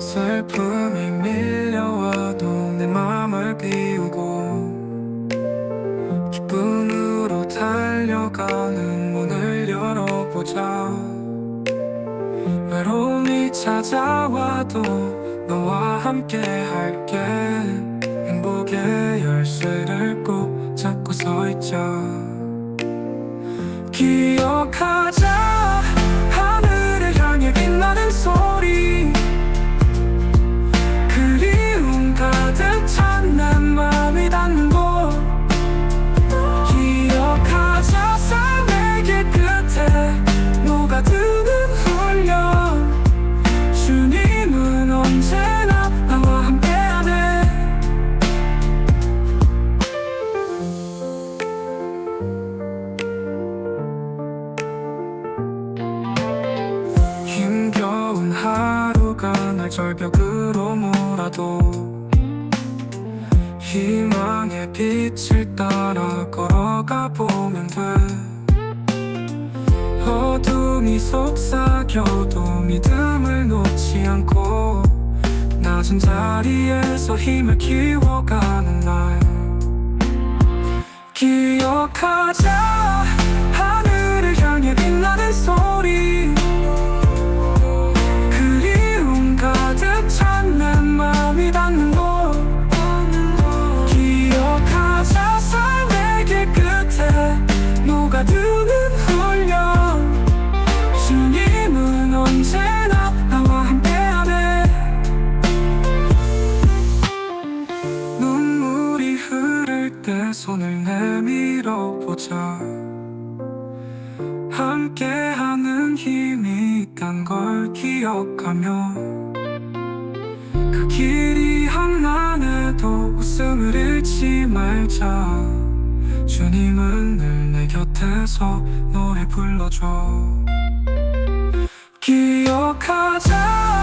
슬픔이 밀려와도 내 맘을 비우고 기쁨으로 달려가는 문을 열어보자. 외로움이 찾아와도 너와 함께 할게. 행복의 열쇠를 꼭 잡고 서있자. 기억하자. 날 절벽으로 몰아도 희망의 빛을 따라 걸어가 보면 돼. 어둠이 속삭여도 믿음을 놓지 않고 낮은 자리에서 힘을 키워가는 날. 기억하자. 하늘을 향해 빛나는 소 손을 내밀어 보자. 함께하는 힘이 있단 걸 기억하며 그 길이 험난해도 웃음을 잃지 말자. 주님은 늘 내 곁에서 노래 불러줘. 기억하자